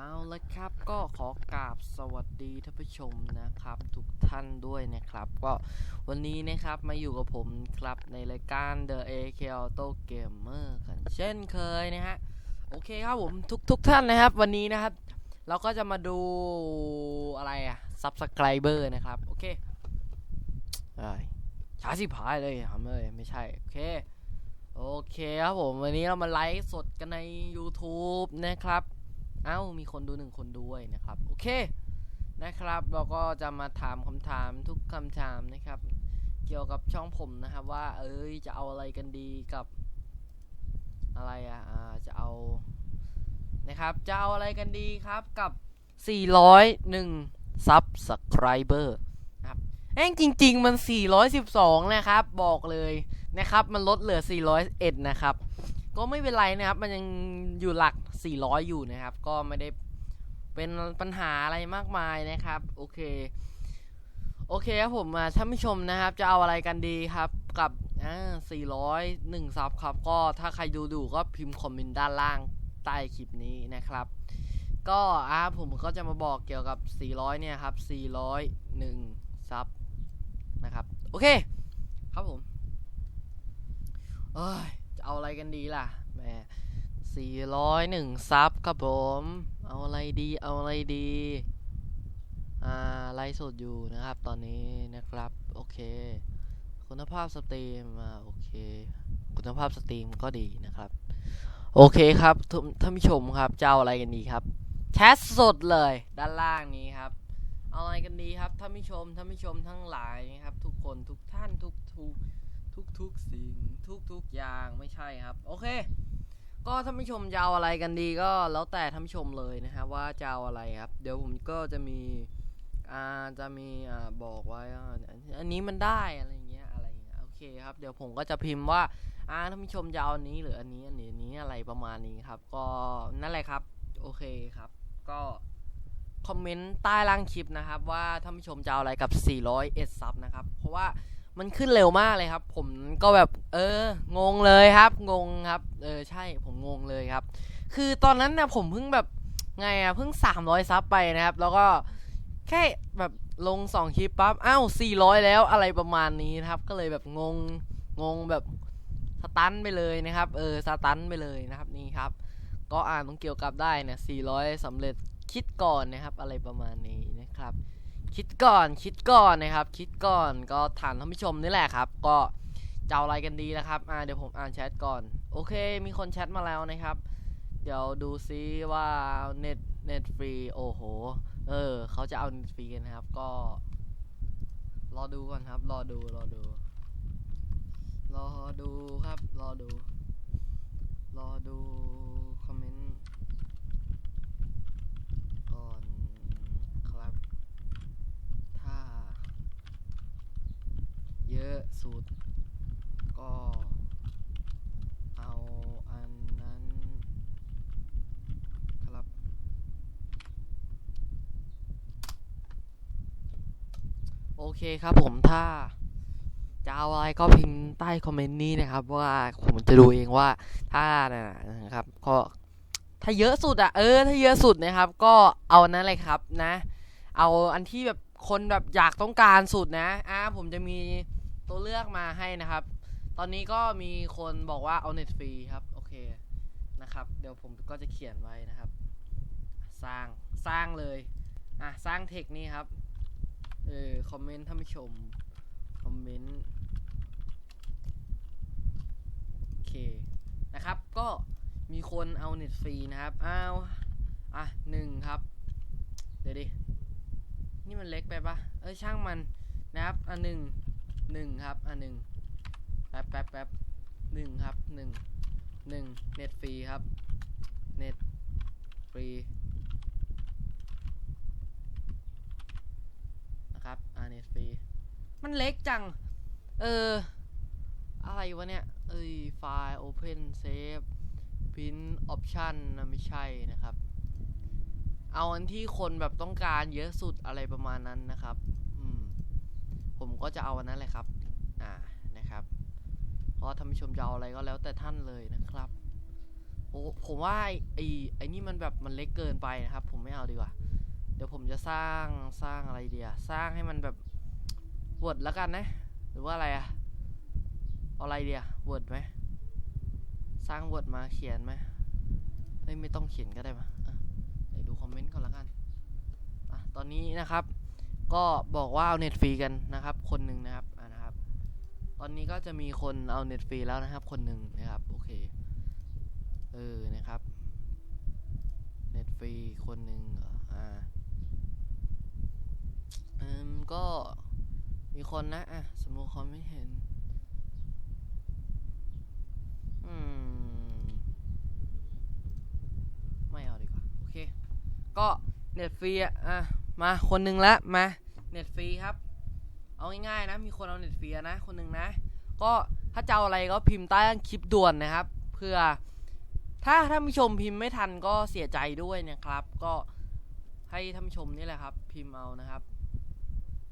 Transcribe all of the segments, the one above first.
เอาละครับก็ขอกราบสวัสดีท่านผู้ชมนะครับ ทุกท่านด้วยนะครับ ก็วันนี้นะครับมาอยู่กับผมครับในรายการ The AK Auto Gamer กันเช่นเคยนะฮะ โอเคครับผมทุกทุกท่านนะครับ วันนี้นะครับ เราก็จะมาดูอะไรอะ Subscriber นะครับ โอเคเช้าสิพายเลยทำเลยไม่ใช่ โอเคโอเคครับผมวันนี้เรามาไลฟ์สดกันใน YouTube นะครับ เอ้ามีคนดูหนึ่งคนด้วยนะครับ โอเคนะครับ เราก็จะมาถามคำถามทุกคำถามนะครับ เกี่ยวกับช่องผมนะครับ ว่า เอ้ยจะเอาอะไรกันดีกับ อะไรอะอ่าจะเอานะครับ จะเอาอะไรกันดีครับกับ 401 Subscriber นะครับเอ้ยจริง ๆ มัน 412 นะครับ บอกเลยนะครับ มันลดเหลือ 401 นะครับ ก็ไม่เป็นไรนะครับ มันยังอยู่หลัก 400 อยู่นะครับ ก็ไม่ได้เป็นปัญหาอะไรมากมายนะครับ โอเค โอเคครับผมท่านผู้ชมนะครับ จะเอาอะไรกันดีครับกับอ่า401ซับครับ ก็ถ้าใครดูดูก็พิมพ์คอมเมนต์ด้านล่างใต้คลิปนี้นะครับ ก็อ่าผมก็จะมาบอกเกี่ยวกับ 400 เนี่ยครับ 401ซับนะครับ โอเค ครับผมเอ้ย เอาอะไรกันดีล่ะแหม401 ซับครับผม เอาอะไรดี เอาอะไรดี อ่า ไลฟ์สดอยู่นะครับ ตอนนี้นะครับ โอเค คุณภาพสตรีมอ่าโอเค คุณภาพสตรีมก็ดีนะครับ โอเคครับท่านผู้ชมครับจะเอาอะไรกันดีครับ แชทสดเลย ด้านล่างนี้ครับ เอาอะไรกันดีครับ ท่านผู้ชม ท่านผู้ชมทั้งหลายนะครับ ทุกคน ทุกท่าน ทุกทุก ทุกๆสิ่งทุกๆอย่างไม่ใช่ครับ โอเค ก็ท่านผู้ชมจะเอาอะไรกันดีก็แล้วแต่ท่านผู้ชมเลยนะครับว่าจะเอาอะไรครับ เดี๋ยวผมก็จะมีอ่าจะมีอ่าบอกไว้อันนี้มันได้อะไรเงี้ยอะไรเงี้ยโอเคครับ เดี๋ยวผมก็จะพิมพ์ว่าอ่าท่านผู้ชมจะเอาอันนี้หรืออันนี้อันนี้อันนี้อะไรประมาณนี้ครับ ก็นั่นแหละครับ โอเคครับ ก็คอมเมนต์ใต้ล่างคลิปนะครับ ว่าท่านผู้ชมจะเอาอะไรกับ 400ซับนะครับ เพราะว่า มันขึ้นเร็วมากเลยครับ ผมก็แบบ เออ งงเลยครับ งงครับ เออใช่ผมงงเลยครับ คือตอนนั้นนะผมเพิ่งแบบไงอะเพิ่ง 300 ซับไปนะครับ แล้วก็แค่แบบลง 2 คลิปปั๊บอ้าว400 แล้วอะไรประมาณนี้นะครับ ก็เลยแบบงงงงแบบสตันไปเลยนะครับ เออสตันไปเลยนะครับนี่ครับ ก็อ่านต้องเกี่ยวกับได้นะ400สำเร็จคิดก่อนนะครับ อะไรประมาณนี้นะครับ คิดก่อนคิดก่อนนะครับ คิดก่อนก็ถามท่านผู้ชมนี่แหละครับ ก็จะอาอะไรกันดีนะครับอ่าเดี๋ยวผมอ่านแชทก่อน โอเค มีคนแชทมาแล้วนะครับ เดี๋ยวดูซิว่าเน็ตเน็ตฟรีโอ้โห เออเขาจะเอาเน็ตฟรีกันนะครับ ก็รอดูก่อนครับ รอดูรอดู รอดูครับ รอดู รอดูคอมเมนต์ก่อนครับ ถ้า เยอะสุด ก็เอาอันนั้นครับ โอเคครับผมถ้าจะเอาอะไรก็พิมพ์ใต้คอมเมนต์นี้นะครับ ว่าผมจะดูเองว่าถ้านะครับก็ถ้าเยอะสุดอะเออถ้าเยอะสุดนะครับ ก็เอานนั้นเลยครับนะ เอาอันที่แบบคนแบบอยากต้องการสุดนะอ่าผมจะมี ตัวเลือกมาให้นะครับ ตอนนี้ก็มีคนบอกว่าเอาเน็ตฟรีครับ โอเคนะครับ เดี๋ยวผมก็จะเขียนไว้นะครับ สร้างสร้างเลยอะสร้างเทคนี้ครับเออคอมเมนต์ท่านผู้ชมคอมเมนต์โอเคนะครับก็มีคนเอาเน็ตฟรีนะครับอ้าวอะหนึ่งครับ เดี๋ยวดิ นี่มันเล็กไปปะเออช่างมันนะครับ อันหนึ่ง หนึ่งครับอันหนึ่งแป๊บแป๊บแป๊บหนึ่งครับหนึ่งหนึ่งเน็ตฟรีครับ เน็ตฟรีนะครับ อ่าเน็ตฟรี มันเล็กจัง เออ อะไรวะเนี่ย เอ้ย ไฟล์ Open Save Print Option นะไม่ใช่นะครับ เอาอันที่คนแบบต้องการเยอะสุดอะไรประมาณนั้นนะครับ ผมก็จะเอาอันนั้นแหละครับ อ่า นะครับ เพราะท่านผู้ชมจะเอาอะไรก็แล้วแต่ท่านเลยนะครับโอ้ผมว่าไอ้ไอ้ไอนี่มันแบบมันเล็กเกินไปนะครับ ผมไม่เอาดีกว่า เดี๋ยวผมจะสร้างสร้างอะไรเดียสร้างให้มันแบบวอดแล้วกันนะ หรือว่าอะไรอะเอาอะไรเดียวอดไหมสร้างวอดมาเขียนไหมเอ้ยไม่ต้องเขียนก็ได้มาอะเดี๋ยวดูคอมเมนต์ก่อนละกันอะตอนนี้นะครับ ก็บอกว่าเอาเน็ตฟรีกันนะครับ คนหนึ่งนะครับอะนะครับ ตอนนี้ก็จะมีคนเอาเน็ตฟรีแล้วนะครับ คนหนึ่งนะครับ โอเค เออ นะครับเน็ตฟรีคนหนึ่งออ่าอืมก็มีคนนะ อะ สมมติเขาไม่เห็น อืม ไม่เอาดีกว่า โอเค ก็เน็ตฟรีอะอะ มาคนหนึ่งละมาเน็ตฟรีครับ เอาง่ายๆนะ มีคนเอาเน็ตฟรีนะ คนหนึ่งนะ ก็ถ้าจะเอาอะไรก็พิมพ์ใต้คลิปด่วนนะครับ เพื่อ ถ้าท่านผู้ชมพิมพ์ไม่ทันก็เสียใจด้วยนะครับ ก็ให้ท่านผู้ชมนี่แหละครับ พิมพ์เอานะครับ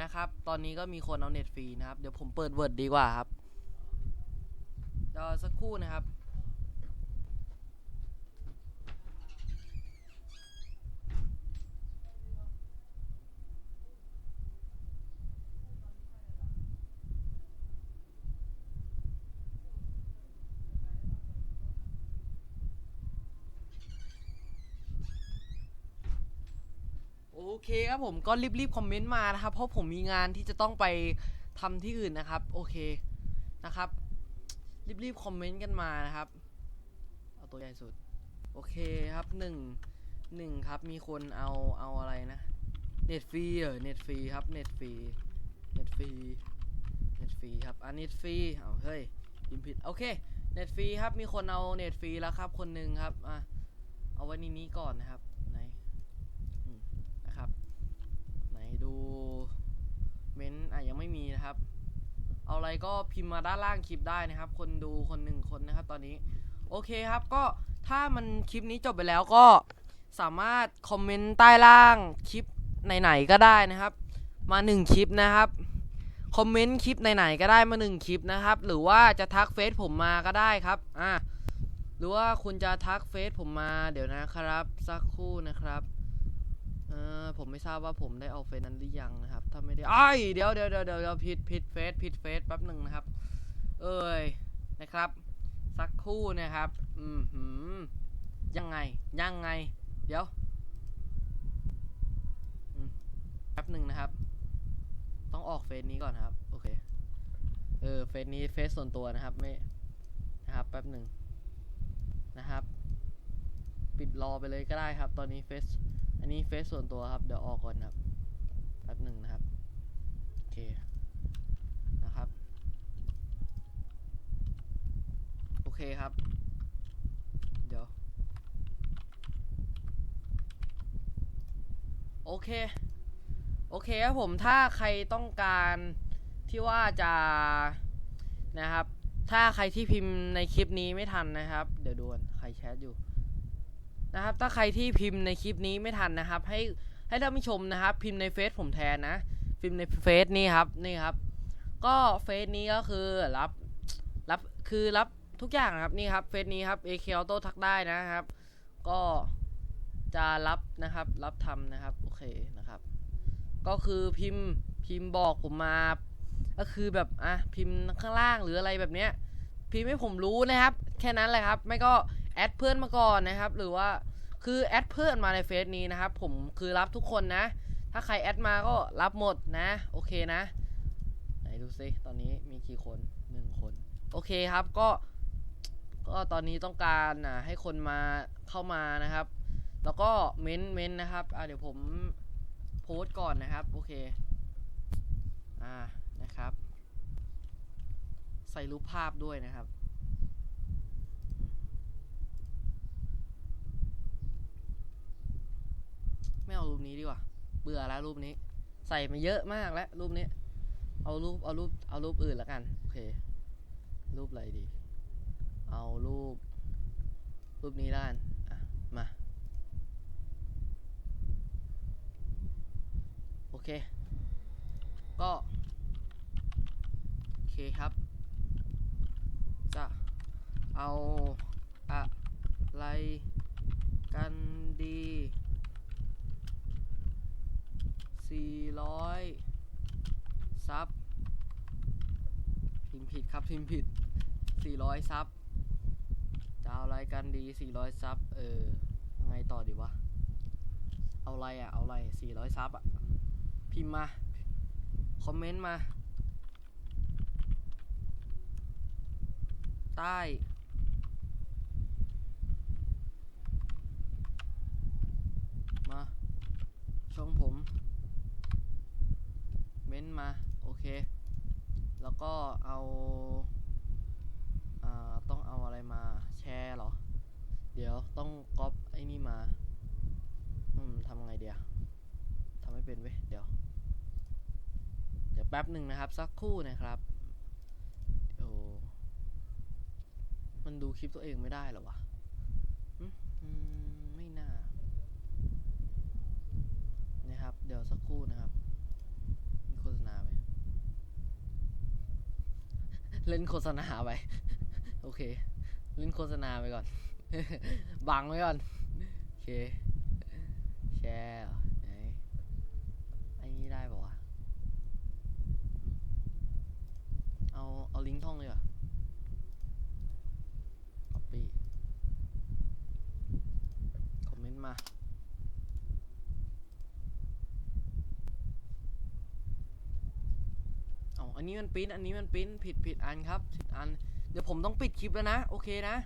นะครับ ตอนนี้ก็มีคนเอาเน็ตฟรีนะครับ เดี๋ยวผมเปิดเวิร์ดดีกว่าครับเดี๋ยวสักครู่นะครับ โอเคครับผมก็รีบๆคอมเมนต์มานะครับ เพราะผมมีงานที่จะต้องไปทำที่อื่นนะครับ โอเคนะครับรีบๆคอมเมนต์กันมานะครับ เอาตัวใหญ่สุด โอเคครับหนึ่งหนึ่งครับมีคนเอาเอาอะไรนะเน็ตฟรีเหรอเน็ตฟรีครับเน็ตฟรีเน็ตฟรีเน็ตฟรีครับอันเน็ตฟรีเอาเฮ้ยพิมพ์ผิดโอเคเน็ตฟรีครับมีคนเอาเน็ตฟรีแล้วครับ คนหนึ่งครับอะเอาไว้ในนี้ก่อนนะครับ ไหนดู เมนต์อะยังไม่มีนะครับ เอาอะไรก็พิมพ์มาด้านล่างคลิปได้นะครับ คนดูคนหนึ่งคนนะครับ ตอนนี้ โอเคครับก็ถ้ามันคลิปนี้จบไปแล้วก็สามารถคอมเมนต์ใต้ล่างคลิปไหนๆก็ได้นะครับ มาหนึ่งคลิปนะครับคอมเมนต์คลิปไหนๆก็ได้มาหนึ่งคลิปนะครับ หรือว่าจะทักเฟซผมมาก็ได้ครับอะหรือว่าคุณจะทักเฟซผมมาเดี๋ยวนะครับ สักครู่นะครับ ออผมไม่ทราบว่าผมได้เอาเฟซนั้นหรือยังนะครับ ถ้าไม่ได้ไอ้เดี๋ยวเดี๋ยวเดี๋ยวเดี๋ยวเดี๋ยวผิดผิดเฟซผิดเฟซแป๊บหนึ่งนะครับ เอ้ยนะครับ สักคู่นะครับ อืมหืมยังไงยังไง เดี๋ยวแป๊บหนึ่งนะครับ ต้องออกเฟซนี้ก่อนนครับ โอเค เออเฟซนี้เฟซส่วนตัวนะครับไม่นะครับแป๊บหนึ่งนะครับ ปิดรอไปเลยก็ได้ครับ ตอนนี้เฟซ อันนี้เฟซส่วนตัวครับ เดี๋ยวออกก่อนครับแป๊บหนึ่งนะครับ โอเค นะครับ โอเคครับ เดี๋ยว โอเค โอเคครับผม ถ้าใครต้องการที่ว่าจะนะครับ ถ้าใครที่พิมพ์ในคลิปนี้ไม่ทันนะครับ เดี๋ยวดูก่อนใครแชทอยู่ นะครับ ถ้าใครที่พิมพ์ในคลิปนี้ไม่ทันนะครับ ให้ให้ท่านผู้ชมนะครับ พิมพ์ในเฟซผมแทนนะ พิมพ์ในเฟซนี่ครับนี่ครับ ก็เฟซนี้ก็คือรับรับคือรับทุกอย่างนะครับนี่ครับเฟซนี้ครับ AK Auto ทักได้นะครับ ก็จะรับนะครับ รับทำนะครับโอเคนะครับ ก็คือพิมพ์พิมพ์บอกผมมา ก็คือแบบอะพิมพ์ข้างล่างหรืออะไรแบบเนี้ยพิมพ์ให้ผมรู้นะครับ แค่นั้นแหละครับ ไม่ก็ แอดเพื่อนมาก่อนนะครับ หรือว่าคือแอดเพื่อนมาในเฟซนี้นะครับ ผมคือรับทุกคนนะ ถ้าใครแอดมาก็รับหมดนะ โอเคนะ ไหนดูซิตอนนี้มีกี่คนหนึ่งคน โอเคครับก็ก็ตอนนี้ต้องการอะให้คนมาเข้ามานะครับ แล้วก็เม้นต์เม้นต์นะครับอะเดี๋ยวผมโพสต์ก่อนนะครับ โอเค อ่านะครับ ใส่รูปภาพด้วยนะครับ ไม่เอารูปนี้ดีกว่า เบื่อแล้วรูปนี้ ใส่มาเยอะมากแล้วรูปนี้ เอารูปเอารูปเอารูปอื่นแล้วกัน โอเค รูปอะไรดี เอารูป รูปนี้ด้านอะ มา โอเค ก็ โอเคครับ จะเอาอะไร ซับพิมพ์ผิดครับพิมพ์ผิดสี่ร้อยซับจะเอาอะไรกันดีสี่ร้อยซับเออยังไงต่อดีวะ เอาอะไรอะเอาอะไรสี่ร้อยซับอะพิมพ์มา คอมเมนต์มา ใต้มาช่องผม เม้นต์มา โอเค แล้วก็เอาอ่าต้องเอาอะไรมาแชร์เหรอ เดี๋ยวต้องก๊อปไอ้นี่มา อืมทำไงเดียวทำไม่เป็นเว้ยเดี๋ยว เดี๋ยวแป๊บหนึ่งนะครับ สักครู่นะครับเดี๋ยวมันดูคลิปตัวเองไม่ได้เหรอวะไม่น่านะครับ เดี๋ยวสักครู่นะครับ มีโฆษณาไหม เล่นโฆษณาไป โอเค เล่นโฆษณาไปก่อน บังไว้ก่อน โอเค แชร์เหรอไหนไอ้นี่ได้ปะวะ เอา เอาลิงก์ท่องเลยอะ คอมเมนต์มา เอันนี้มันปิ้น อันนี้มันปิ้น ผิดผิดอันครับผิดอัน เดี๋ยวผมต้องปิดคลิปแล้วนะ โอเคนะ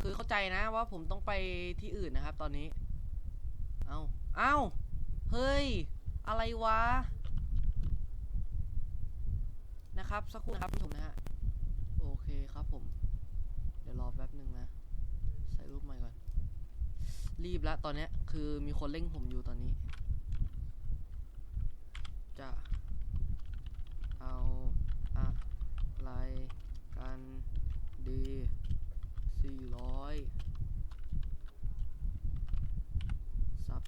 คือเข้าใจนะว่าผมต้องไปที่อื่นนะครับ ตอนนี้ เอาเอาเฮ้ย อะไรวะ นะครับ สักครู่นะครับผมนะฮะ โอเคครับผม เดี๋ยวรอแป๊บหนึ่งนะ ใส่รูปใหม่ก่อน รีบล้วตอนนี้คือมีคนเร่งผมอยู่ตอนนี้ จะ เอา อะไรกันดีสี่ร้อยซับ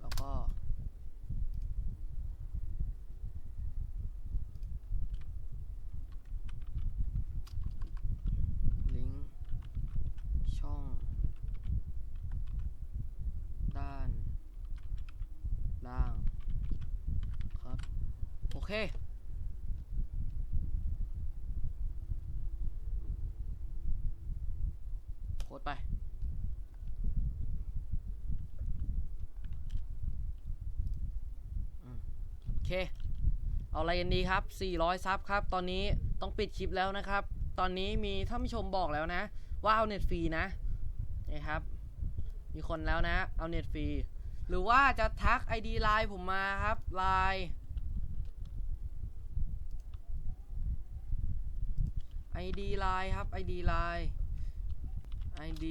แล้วก็ ลิงก์ ช่อง ด้าน ล่าง ครับ โอเค โคตรไป โอเค เอาอะไรกันดีครับ 400 ซับครับ ตอนนี้ต้องปิดคลิปแล้วนะครับ ตอนนี้มีท่านผู้ชมบอกแล้วนะ ว่าเอาเน็ตฟรีนะนี่ครับ มีคนแล้วนะ เอาเน็ตฟรี หรือว่าจะทัก ID ไลน์ผมมาครับไลน์ ID ไลน์ครับ ID ไลน์ ID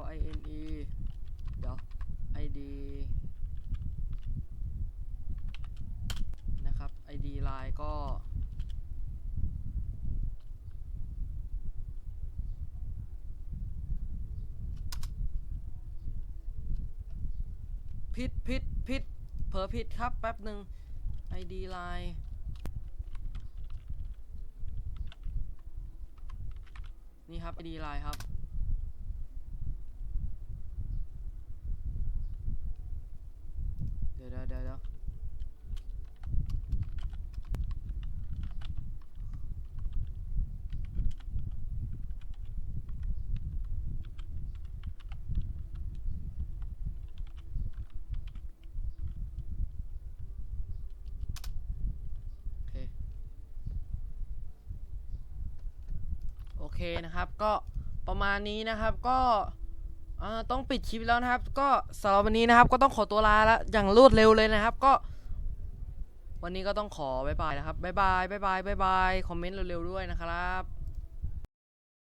L I N E เดี๋ยว ID นะครับ ID ไลน์ก็ผิดผิดผิดเผลอผิดครับ แป๊บหนึ่ง ID ไนี่ครับดีไลน์ครับ เดี๋ยวเดี๋ยวเดี๋ยวเดี๋ยวโอเค โอเค นะครับ ก็ประมาณนี้นะครับก็ต้องปิดคลิปแล้วนะครับ ก็สำหรับวันนี้นะครับ ก็ต้องขอตัวลาแล้วอย่างรวดเร็วเลยนะครับ ก็ วันนี้ก็ต้องขอบายบายนะครับบายบายบายบายบายบายคอมเมนต์เร็วๆด้วยนะครับ